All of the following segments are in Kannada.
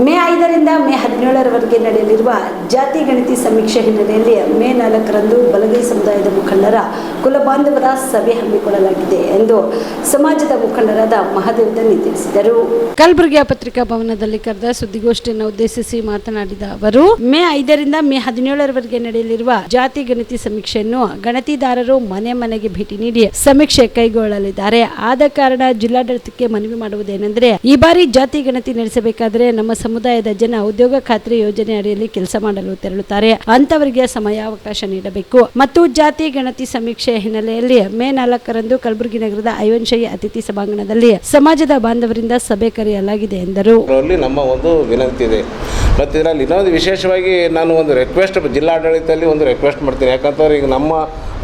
ಮೇ ಐದರಿಂದ ಮೇ ಹದಿನೇಳರವರೆಗೆ ನಡೆಯಲಿರುವ ಜಾತಿ ಗಣತಿ ಸಮೀಕ್ಷೆ ಹಿನ್ನೆಲೆಯಲ್ಲಿ ಮೇ ನಾಲ್ಕರಂದು ಬಲಗೈ ಸಮುದಾಯದ ಮುಖಂಡರ ಕುಲಬಾಂಧವರ ಸಭೆ ಹಮ್ಮಿಕೊಳ್ಳಲಾಗಿದೆ ಎಂದು ಸಮಾಜದ ಮುಖಂಡರಾದ ಮಹಾದೇವ್ ದನ್ನಿ ತಿಳಿಸಿದರು. ಕಲಬುರಗಿಯ ಪತ್ರಿಕಾ ಭವನದಲ್ಲಿ ಕರೆದ ಸುದ್ದಿಗೋಷ್ಠಿಯನ್ನು ಉದ್ದೇಶಿಸಿ ಮಾತನಾಡಿದ ಅವರು, ಮೇ ಐದರಿಂದ ಮೇ ಹದಿನೇಳರವರೆಗೆ ನಡೆಯಲಿರುವ ಜಾತಿ ಗಣತಿ ಸಮೀಕ್ಷೆಯನ್ನು ಗಣತಿದಾರರು ಮನೆ ಮನೆಗೆ ಭೇಟಿ ನೀಡಿ ಸಮೀಕ್ಷೆ ಕೈಗೊಳ್ಳಲಿದ್ದಾರೆ. ಆದ ಕಾರಣ ಜಿಲ್ಲಾಡಳಿತಕ್ಕೆ ಮನವಿ ಮಾಡುವುದೇನೆಂದರೆ, ಈ ಬಾರಿ ಜಾತಿ ಗಣತಿ ನಡೆಸಬೇಕಾದರೆ ನಮ್ಮ ಸಮುದಾಯದ ಜನ ಉದ್ಯೋಗ ಖಾತ್ರಿ ಯೋಜನೆ ಅಡಿಯಲ್ಲಿ ಕೆಲಸ ಮಾಡಲು ತೆರಳುತ್ತಾರೆ. ಅಂತವರಿಗೆ ಸಮಯಾವಕಾಶ ನೀಡಬೇಕು. ಮತ್ತು ಜಾತಿ ಗಣತಿ ಸಮೀಕ್ಷೆ ಹಿನ್ನೆಲೆಯಲ್ಲಿ ಮೇ ನಾಲ್ಕರಂದು ಕಲಬುರಗಿ ನಗರದ ಐವನ್ಶಾಹಿ ಅತಿಥಿ ಸಭಾಂಗಣದಲ್ಲಿ ಸಮಾಜದ ಬಾಂಧವರಿಂದ ಸಭೆ ಕರೆಯಲಾಗಿದೆ ಎಂದರು. ನಮ್ಮ ಒಂದು ವಿನಂತಿ ಇದೆ. ಮತ್ತು ಇದರಲ್ಲಿ ಇನ್ನೊಂದು ವಿಶೇಷವಾಗಿ ನಾನು ಒಂದು ರಿಕ್ವೆಸ್ಟ್ ಜಿಲ್ಲಾಡಳಿತದಲ್ಲಿ ಒಂದು ರಿಕ್ವೆಸ್ಟ್ ಮಾಡ್ತೀನಿ. ಯಾಕಂತಂದ್ರೆ ಈಗ ನಮ್ಮ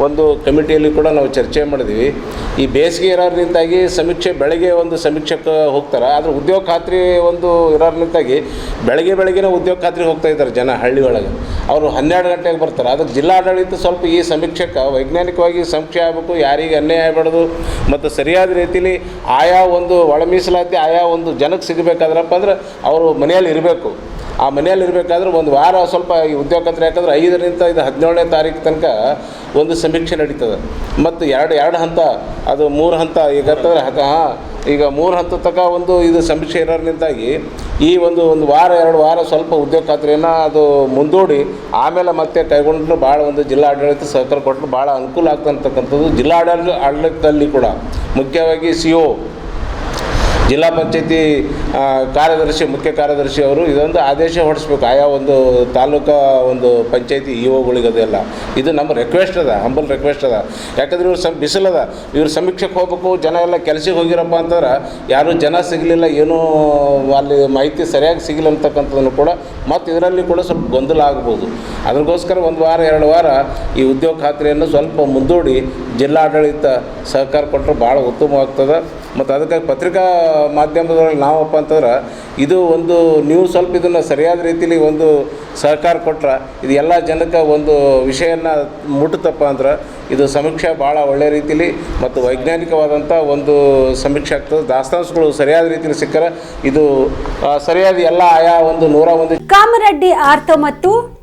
ಒಂದು ಕಮಿಟಿಯಲ್ಲಿ ಕೂಡ ನಾವು ಚರ್ಚೆ ಮಾಡಿದ್ವಿ. ಈ ಬೇಸಿಗೆ ಇರೋದ್ರಿಂದಾಗಿ ಸಮೀಕ್ಷೆ ಬೆಳಗ್ಗೆ ಒಂದು ಸಮೀಕ್ಷೆಗೆ ಹೋಗ್ತಾರೆ. ಆದರೆ ಉದ್ಯೋಗ ಖಾತ್ರಿ ಒಂದು ಇರೋದ್ರಿಂದಾಗಿ ಬೆಳಗ್ಗೆ ಬೆಳಗ್ಗೆನೇ ಉದ್ಯೋಗ ಖಾತ್ರಿ ಹೋಗ್ತಾ ಇದ್ದಾರೆ ಜನ ಹಳ್ಳಿ ಒಳಗೆ. ಅವರು ಹನ್ನೆರಡು ಗಂಟೆಗೆ ಬರ್ತಾರೆ. ಅದಕ್ಕೆ ಜಿಲ್ಲಾಡಳಿತ ಸ್ವಲ್ಪ ಈ ಸಮೀಕ್ಷೆಗೆ ವೈಜ್ಞಾನಿಕವಾಗಿ ಸಮೀಕ್ಷೆ ಆಗಬೇಕು, ಯಾರಿಗೆ ಅನ್ಯಾಯ ಆಗಬಾರ್ದು, ಮತ್ತು ಸರಿಯಾದ ರೀತಿಯಲ್ಲಿ ಆಯಾ ಒಂದು ಒಳ ಮೀಸಲಾತಿ ಆಯಾ ಒಂದು ಜನಕ್ಕೆ ಸಿಗಬೇಕಾದ್ರಪ್ಪ ಅಂದ್ರೆ ಅವರು ಮನೆಯಲ್ಲಿ ಇರಬೇಕು. ಆ ಮನೆಯಲ್ಲಿ ಇರಬೇಕಾದ್ರೆ ಒಂದು ವಾರ ಸ್ವಲ್ಪ ಈ ಉದ್ಯೋಗ ಖಾತ್ರಿ ಯಾಕಂದ್ರೆ ಐದರಿಂದ ಇದು ಹದಿನೇಳನೇ ತಾರೀಕು ತನಕ ಒಂದು ಸಮೀಕ್ಷೆ ನಡೀತದೆ. ಮತ್ತು ಎರಡು ಎರಡು ಹಂತ, ಅದು ಮೂರು ಹಂತ, ಈಗ ಹಾಂ ಈಗ ಮೂರು ಹಂತ ತನಕ ಒಂದು ಇದು ಸಮೀಕ್ಷೆ ಇರೋದ್ರಿಂದಾಗಿ ಈ ಒಂದು ಒಂದು ವಾರ, ಎರಡು ವಾರ ಸ್ವಲ್ಪ ಉದ್ಯೋಗ ಖಾತ್ರಿಯನ್ನು ಅದು ಮುಂದೂಡಿ ಆಮೇಲೆ ಮತ್ತೆ ಕೈಗೊಂಡ್ರು ಭಾಳ ಒಂದು ಜಿಲ್ಲಾ ಆಡಳಿತ ಸಹಕಾರ ಕೊಟ್ಟರು ಭಾಳ ಅನುಕೂಲ ಆಗ್ತಂತಕ್ಕಂಥದ್ದು ಜಿಲ್ಲಾ ಆಡಳಿತ ಆಡಳಿತದಲ್ಲಿ ಕೂಡ. ಮುಖ್ಯವಾಗಿ ಸಿ ಒ ಜಿಲ್ಲಾ ಪಂಚಾಯತಿ ಕಾರ್ಯದರ್ಶಿ, ಮುಖ್ಯ ಕಾರ್ಯದರ್ಶಿ ಅವರು ಇದೊಂದು ಆದೇಶ ಹೊರಡಿಸ್ಬೇಕು. ಆಯಾ ಒಂದು ತಾಲೂಕಾ ಒಂದು ಪಂಚಾಯತಿ ಇ ಅದೆಲ್ಲ. ಇದು ನಮ್ಮ ರಿಕ್ವೆಸ್ಟ್ ಅದ ಹಂಬಲ್ ರಿಕ್ವೆಸ್ಟ್ ಅದ. ಯಾಕಂದ್ರೆ ಇವ್ರು ಸಮ್ ಬಿಸಿಲದ ಇವ್ರು ಸಮೀಕ್ಷೆಗೆ ಹೋಗ್ಬೇಕು, ಜನ ಎಲ್ಲ ಕೆಲಸಕ್ಕೆ ಹೋಗಿರಪ್ಪ ಅಂತಂದ್ರೆ ಯಾರೂ ಜನ ಸಿಗಲಿಲ್ಲ, ಏನೂ ಅಲ್ಲಿ ಮಾಹಿತಿ ಸರಿಯಾಗಿ ಸಿಗಲಿಲ್ಲ ಅಂತಕ್ಕಂಥದ್ದನ್ನು ಕೂಡ ಮತ್ತು ಇದರಲ್ಲಿ ಕೂಡ ಸ್ವಲ್ಪ ಗೊಂದಲ ಆಗ್ಬೋದು. ಅದಕ್ಕೋಸ್ಕರ ಒಂದು ವಾರ, ಎರಡು ವಾರ ಈ ಉದ್ಯೋಗ ಖಾತ್ರಿಯನ್ನು ಸ್ವಲ್ಪ ಮುಂದೂಡಿ ಜಿಲ್ಲಾಡಳಿತ ಸಹಕಾರ ಕೊಟ್ಟರೆ ಭಾಳ ಉತ್ತಮವಾಗ್ತದೆ. ಮತ್ತು ಅದಕ್ಕಾಗಿ ಪತ್ರಿಕಾ ಮಾಧ್ಯಮದೊಳಗೆ ನಾವಪ್ಪ ಅಂತಂದ್ರೆ ಇದು ಒಂದು ನೀವು ಸ್ವಲ್ಪ ಇದನ್ನು ಸರಿಯಾದ ರೀತಿಯಲ್ಲಿ ಒಂದು ಸಹಕಾರ ಕೊಟ್ರೆ ಇದು ಎಲ್ಲ ಜನಕ್ಕೆ ಒಂದು ವಿಷಯನ ಮುಟ್ಟುತ್ತಪ್ಪ ಅಂದ್ರೆ ಇದು ಸಮೀಕ್ಷೆ ಭಾಳ ಒಳ್ಳೆಯ ರೀತಿಲಿ ಮತ್ತು ವೈಜ್ಞಾನಿಕವಾದಂಥ ಒಂದು ಸಮೀಕ್ಷೆ ಆಗ್ತದೆ. ದಾಸ್ತಾಂಶಗಳು ಸರಿಯಾದ ರೀತಿಯಲ್ಲಿ ಸಿಕ್ಕರೆ ಇದು ಸರಿಯಾದ ಎಲ್ಲ ಆಯಾ ಒಂದು ನೂರ ಒಂದು ಕಾಮರೆಡ್ಡಿ ಆರ್ತ ಮತ್ತು